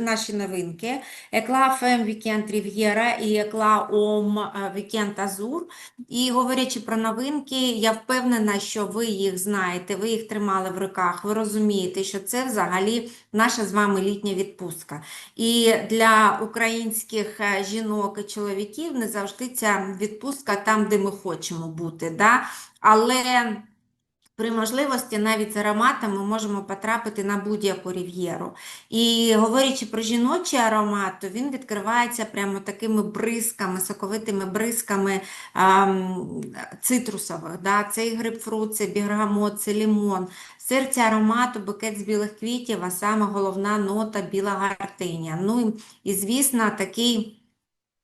наші новинки. Екла Фем Вікенд Рів'єра і Екла Ом е, Вікенд Азур. І говорячи про новинки, я впевнена, що ви їх знаєте, ви їх тримали в руках, ви розумієте, що це взагалі наша з вами літня відпустка. І для українських е, жінок і чоловіків не завжди ця відпустка там, де ми хочемо бути. Да? Але при можливості навіть з ароматом ми можемо потрапити на будь-яку рів'єру. І говорячи про жіночий аромат, то він відкривається прямо такими бризками, соковитими бризками ам, цитрусових. Да? Це і грейпфрут, це бергамот, це лімон. В серці аромату букет з білих квітів, а саме головна нота біла гартиня. Ну і звісно, такий.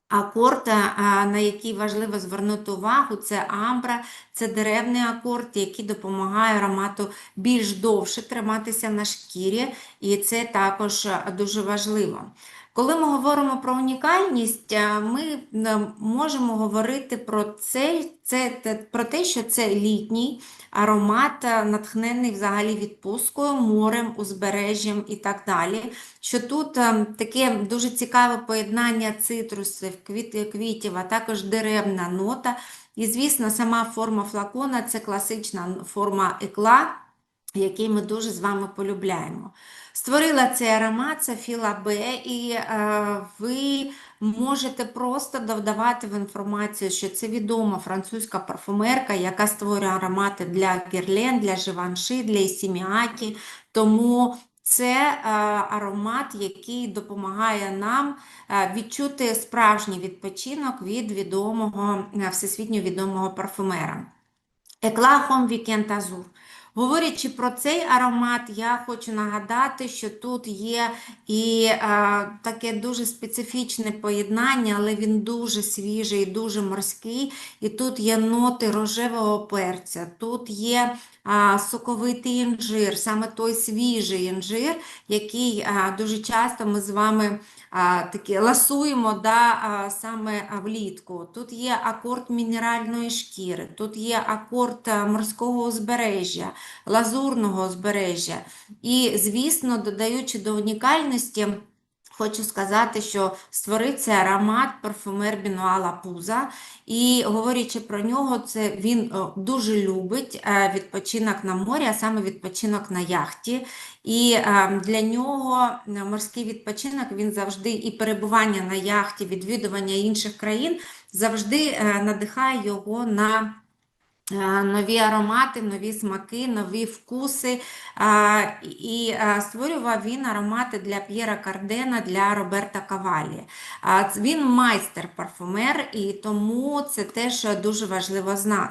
Акорд, на який важливо звернути увагу, це амбра, це деревний акорд, який допомагає аромату більш довше триматися на шкірі, і це також дуже важливо. Коли ми говоримо про унікальність, ми можемо говорити про це, це, про те, що це літній аромат, натхнений взагалі відпусткою, морем, узбережжям і так далі. Що тут таке дуже цікаве поєднання цитрусів, квіт, квітів, а також деревна нота. І, звісно, сама форма флакона це класична форма екла, який ми дуже з вами полюбляємо. Створила цей аромат Софіла Б, і е, ви можете просто додавати в інформацію, що це відома французька парфумерка, яка створює аромати для Герлен, для Живанши, для Ісіміакі. Тому це е, аромат, який допомагає нам е, відчути справжній відпочинок від відомого, е, всесвітньо відомого парфумера. Екла Home Weekend Azur. Говорячи про цей аромат, я хочу нагадати, що тут є і е, таке дуже специфічне поєднання, але він дуже свіжий, дуже морський. І тут є ноти рожевого перця, тут є а, соковитий інжир, саме той свіжий інжир, який дуже часто ми з вами такі ласуємо да, саме влітку. Тут є акорд мінеральної шкіри, тут є акорд морського узбережжя, лазурного узбережжя. І, звісно, додаючи до унікальності. Хочу сказати, що створив цей аромат парфумер Бінуала Пуза. І говорячи про нього, це він дуже любить е, відпочинок на морі, а саме відпочинок на яхті. І е, для нього е, морський відпочинок він завжди і перебування на яхті, відвідування інших країн завжди е, надихає його на. Е, Нові аромати, нові смаки, нові вкуси. І створював він аромати для П'єра Кардена, для Роберта Кавалі. Він майстер-парфумер, і тому це теж дуже важливо знати.